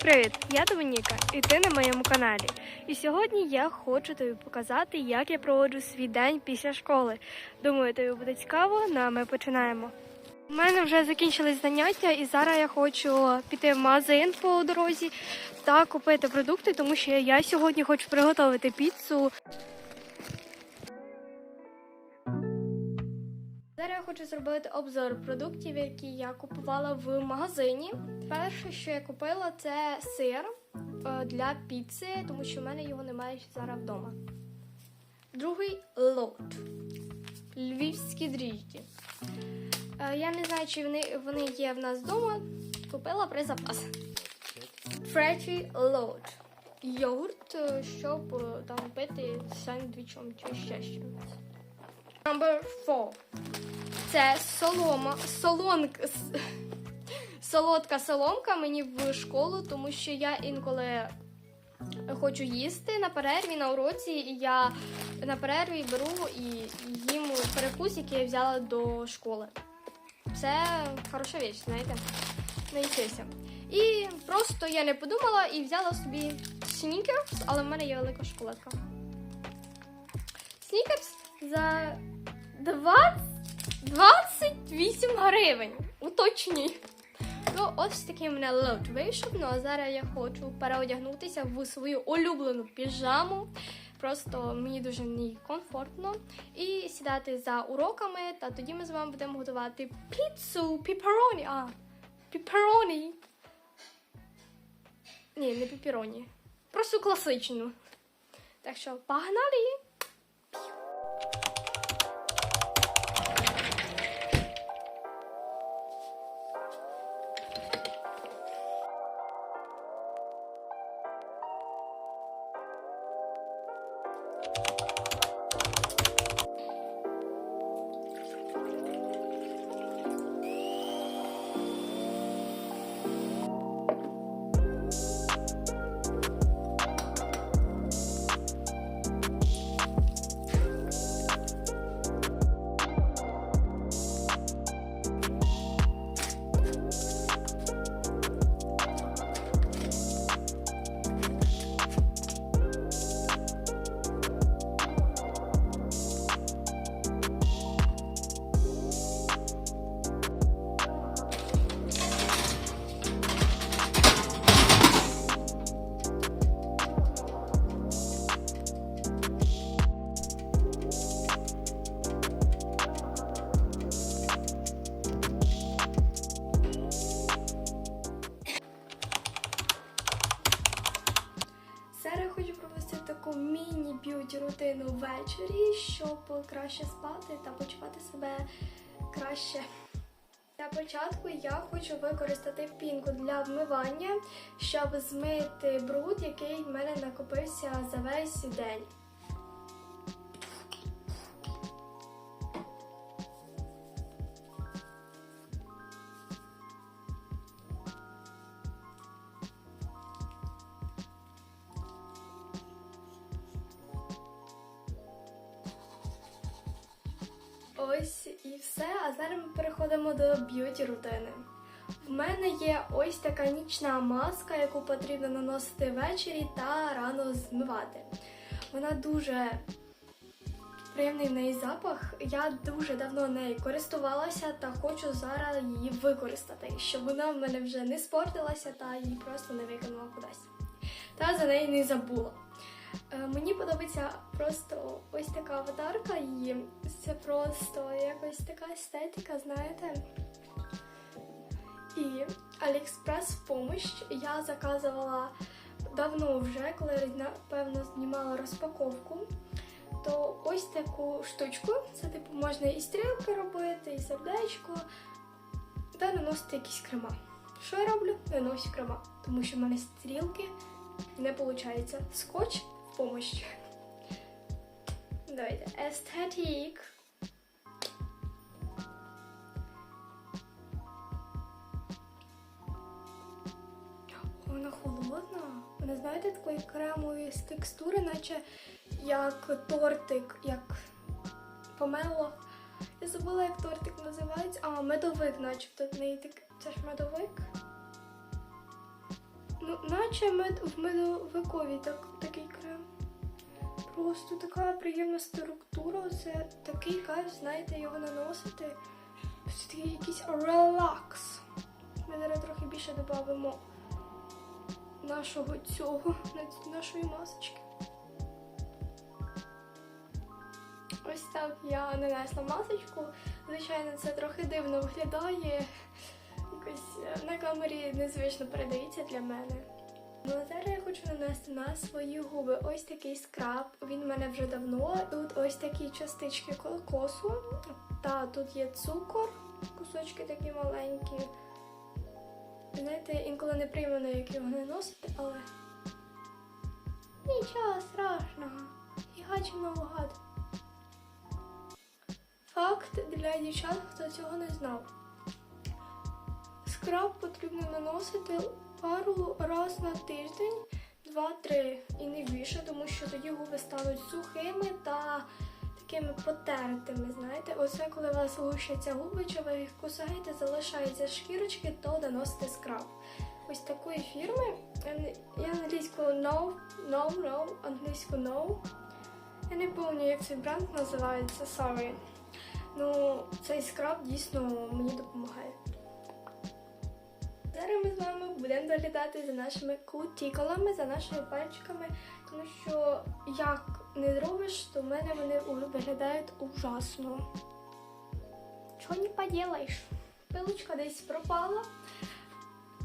Привіт, я Домініка, і ти на моєму каналі. І сьогодні я хочу тобі показати, як я проводжу свій день після школи. Думаю, тобі буде цікаво, ну а ми починаємо. У мене вже закінчились заняття, і зараз я хочу піти в магазин по дорозі та купити продукти, тому що я сьогодні хочу приготувати піцу. Хочу зробити обзор продуктів, які я купувала в магазині. Перше, що я купила, це сир е, для піци, тому що в мене його немає зараз вдома. Другий лот. Львівські дріжджі. Е, Я не знаю, чи вони, вони є в нас вдома. Купила при запас. Третій лот. Йогурт, е, щоб там пити з чи ще щось. Number four. Це солома, солонка, с- солодка соломка мені в школу, тому що я інколи хочу їсти на перерві на уроці, і я на перерві беру і їм перекус, який я взяла до школи. Це хороша річ, знаєте, наїстися. І просто я не подумала і взяла собі снікерс, але в мене є велика шоколадка. Снікерс за 20 28 гривень. Уточнюй. Ну, ось такий в мене лот вийшов. Ну а зараз я хочу переодягнутися в свою улюблену піжаму. Просто мені дуже ній комфортно. І сідати за уроками. Та тоді ми з вами будемо готувати піцу, піпероні. А, піпероні. Ні, не піпероні. Просто класичну. Так що погнали! Міні-б'юті рутину ввечері, щоб краще спати та почувати себе краще. Для початку я хочу використати пінку для вмивання, щоб змити бруд, який в мене накопився за весь день. Все. А зараз ми переходимо до б'юті рутини. В мене є ось така нічна маска, яку потрібно наносити ввечері та рано змивати. Вона дуже приємний в неї запах. Я дуже давно нею користувалася та хочу зараз її використати, щоб вона в мене вже не спортилася та її просто не викинула кудись. Та за неї не забула. Е, Мені подобається просто ось така аватарка її. Це просто якось така естетика, знаєте. І Аліекспрес в помощь я заказувала давно вже, коли напевно знімала розпаковку. То ось таку штучку. Це типу можна і стрілки робити, і сердечко, та наносити якісь крема. Що я роблю? Наношу крема, тому що в мене стрілки не виходить. Скотч помощь. Давайте. Естетик. Вона холодна. Вона, знаєте, такої кремової з текстури, наче як тортик, як помело. Я забула, як тортик називається. А, медовик, начебто. в неї Це ж медовик. Ну, наче мед в медовикові так, такий крем. Просто така приємна структура. Це такий кайф, знаєте, його наносити. Це такий якийсь релакс. Ми зараз трохи більше додамо нашого цього, нашої масочки. Ось так я нанесла масочку. Звичайно, це трохи дивно виглядає. Якось е, на камері незвично передається для мене. Ну а зараз я хочу нанести на свої губи ось такий скраб. Він в мене вже давно. Тут ось такі частички кокосу. Та тут є цукор, кусочки такі маленькі. Знаєте, інколи неприємно, як його наносити, але нічого страшного. І гачим набагато. Факт для дівчат, хто цього не знав. Скраб потрібно наносити пару раз на тиждень, два-три і не більше, тому що тоді губи стануть сухими та такими потертими. Знаєте, оце коли у вас лущаться губи, чи ви їх кусаєте, залишаються шкірочки, то наносите скраб. Ось такої фірми. Я англійською no, no, no, англійською no. Я не пам'ятаю, як цей бренд називається, sorry. Ну, цей скраб дійсно мені допомагає. Зараз ми з вами будемо доглядати за нашими кутікулами, за нашими пальчиками, тому що як не зробиш, то в мене вони виглядають ужасно. Чого не поділаєш? Пилочка десь пропала.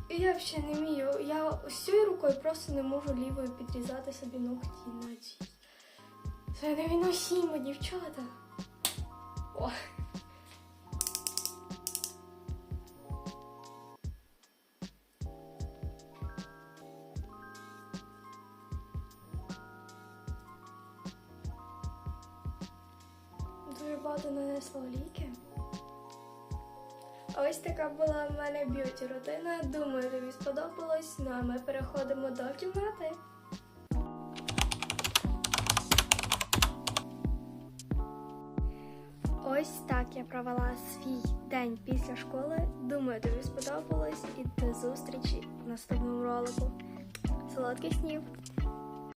І я взагалі не вмію. Я ось рукою просто не можу лівою підрізати собі ногті на. Це невиносимо, дівчата. О. Багато нанесла олійки. Ось така була в мене б'юті рутина. Думаю, тобі сподобалось. Ну а ми переходимо до кімнати. Ось так я провела свій день після школи. Думаю, тобі сподобалось і до зустрічі в наступному ролику. Солодких снів!